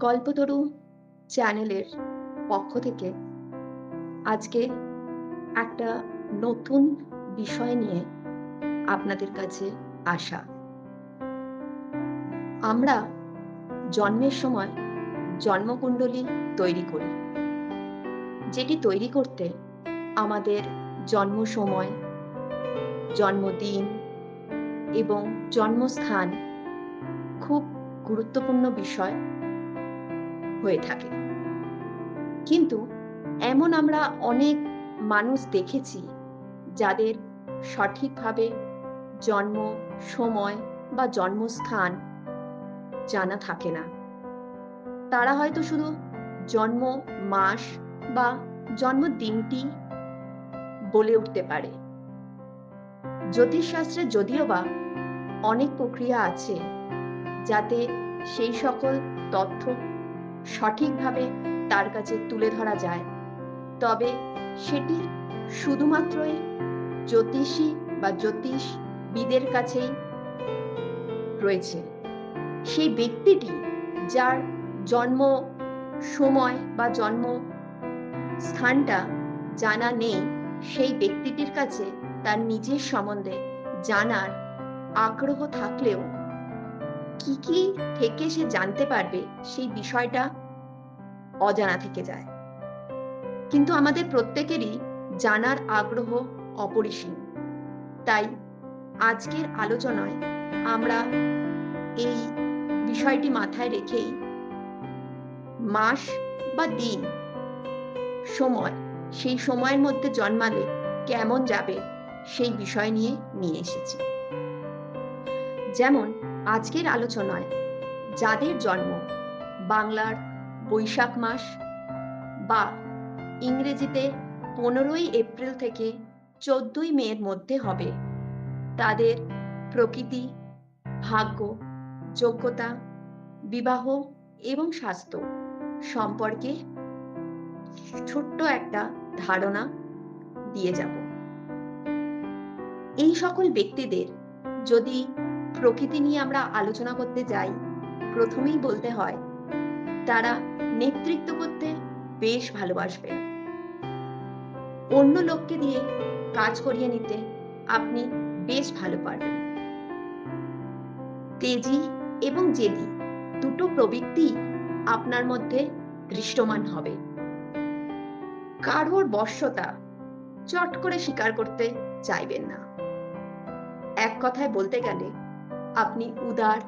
কল্পতরু চ্যানেলের পক্ষ থেকে। আজকে একটা নতুন বিষয় নিয়ে আপনাদের কাছে আসা। আমরা জন্মের সময় জন্মকুণ্ডলী তৈরি করি। যেটি তৈরি করতে আমাদের জন্ম সময় জন্মদিন এবং জন্মস্থান খুব গুরুত্বপূর্ণ বিষয়। হয়ে থাকে। কিন্তু এমন আমরা অনেক মানুষ দেখেছি যাদের সঠিকভাবে জন্ম, সময় বা জন্মস্থান জানা থাকে না। তারা হয়তো শুধু জন্ম মাস বা জন্মদিনটি বলে উঠতে পারে। জ্যোতিষশাস্ত্রে যদিও বা অনেক প্রক্রিয়া আছে যাতে সেই সকল তথ্য সঠিকভাবে তার কাছে তুলে ধরা যায়। তবে সেটি শুধুমাত্রই জ্যোতিষী বা জ্যোতিষবিদের কাছেই রয়েছে। সেই ব্যক্তিটি যার জন্ম সময় বা জন্ম স্থানটা জানা নেই, সেই ব্যক্তিটির কাছে তার নিজের সম্বন্ধে জানার আগ্রহ থাকলেও কি কি থেকে সে জানতে পারবে সেই বিষয়টা অজানা থেকে যায়। কিন্তু আমাদের প্রত্যেকেরই জানার আগ্রহ অপরিসীম। তাই আজকের আলোচনায় আমরা এই বিষয়টি মাথায় রেখেই মাস বা দিন, সময়, সেই সময়ের মধ্যে জন্মালে কেমন যাবে সেই বিষয় নিয়ে নিয়ে এসেছি। যেমন আজকের আলোচনায় যাদের জন্ম বাংলার বৈশাখ মাস বা ইংরেজিতে পনেরোই এপ্রিল থেকে চোদ্দই মের মধ্যে হবে, তাদের প্রকৃতি, ভাগ্য, যোগ্যতা, বিবাহ এবং স্বাস্থ্য সম্পর্কে ছোট্ট একটা ধারণা দিয়ে যাব। এই সকল ব্যক্তিদের যদি প্রকৃতি নিয়ে আমরা আলোচনা করতে যাই, প্রথমেই বলতে হয়, তারা নেতৃত্ব করতে বেশ ভালোবাসবেন অন্য লোককে দিয়ে কাজ করিয়ে নিতে আপনি বেশ ভালো পারবেন। তেজি এবং জেদি দুটো প্রবৃত্তি আপনার মধ্যে দৃষ্টমান হবে। কারোর বশ্যতা চট করে স্বীকার করতে চাইবেন না। এক কথায় বলতে গেলে আপনি উদার,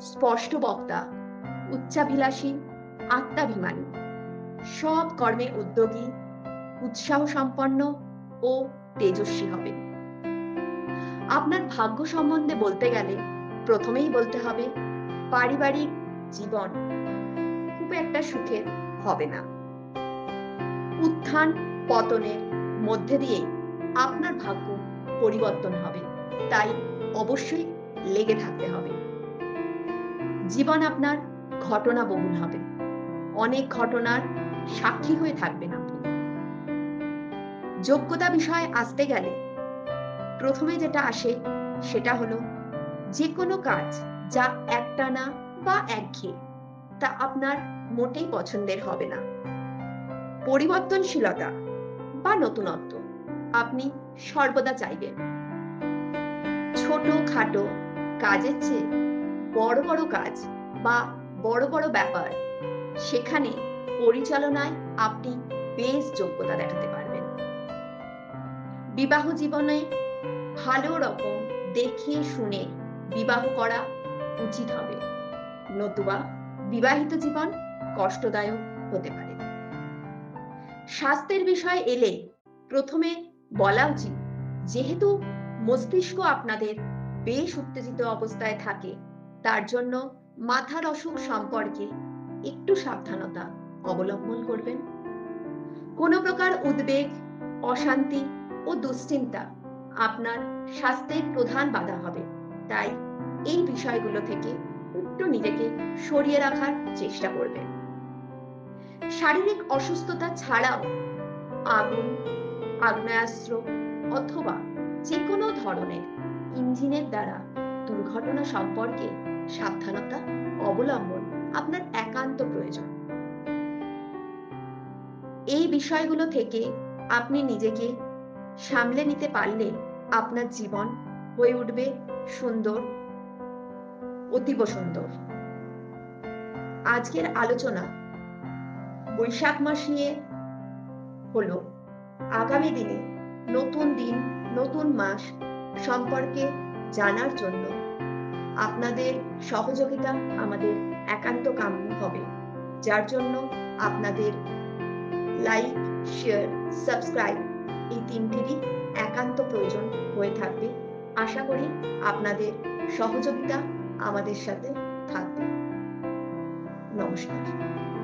স্পষ্ট বক্তা, উচ্চাভিলাষী, আত্মাভিমানী। সব কর্মে উদ্যোগী উৎসাহ সম্পন্ন ও তেজস্বী হবেন। আপনার ভাগ্য সম্বন্ধে বলতে গেলে প্রথমেই বলতে হবে, পারিবারিক জীবন খুব একটা সুখের হবে না। উত্থান পতনের মধ্যে দিয়ে আপনার ভাগ্য পরিবর্তন হবে। তাই অবশ্যই লেগে থাকতে হবে। জীবন আপনার ঘটনা বহুল হবে। অনেক ঘটনার সাক্ষী হয়ে থাকবেন আপনি। যোগ্যতা বিষয়ে আসতে গেলে প্রথমে যেটা আসে সেটা হলো যে কোনো কাজ যা একটানা বা একঘেয়ে তা আপনার মোটেই পছন্দের হবে না। পরিবর্তনশীলতা বা নতুনত্ব আপনি সর্বদা চাইবেন। ছোট খাটো কাজের চেয়ে বড় বড় কাজ বা বড় বড় ব্যাপার, সেখানে পরিচালনায় আপনি বেশ যোগ্যতা দেখাতে পারবেন। বিবাহ জীবনে ভালো রকম দেখে শুনে বিবাহ করা উচিত হবে। নতুবা বিবাহিত জীবন কষ্টদায়ক হতে পারে। স্বাস্থ্যের বিষয় এলে প্রথমে বলা উচিত, যেহেতু মস্তিষ্ক আপনাদের বেশ উত্তেজিত অবস্থায় থাকে। তার জন্য মাথার অসুখ সম্পর্কে একটু সাবধানতা অবলম্বন করবেন। কোনো প্রকার উদ্বেগ, অশান্তি ও দুশ্চিন্তা আপনার স্বাস্থ্যের প্রধান বাধা হবে। তাই এই বিষয়গুলো থেকে একটু নিজেকে সরিয়ে রাখার চেষ্টা করবেন। শারীরিক অসুস্থতা ছাড়াও আগুন, আগ্নেয়াস্ত্র অথবা যে কোনো ধরনের ইঞ্জিনের দ্বারা দুর্ঘটনা সম্পর্কে সাবধানতা অবলম্বন আপনার একান্ত প্রয়োজন। এই বিষয়গুলো থেকে আপনি নিজেকে সামলে নিতে পারলে আপনার জীবন হয়ে উঠবে সুন্দর, অতীব সুন্দর। আজকের আলোচনা বৈশাখ মাস নিয়ে হলো। আগামী দিনে নতুন দিন, নতুন মাস সম্পর্কে জানার জন্য আপনাদের সহযোগিতা আমাদের একান্ত কাম্য হবে, যার জন্য আপনাদের লাইক শেয়ার সাবস্ক্রাইব এই তিনটিরই একান্ত প্রয়োজন হয়ে থাকবে। আশা করি আপনাদের সহযোগিতা আমাদের সাথে থাকবে। নমস্কার।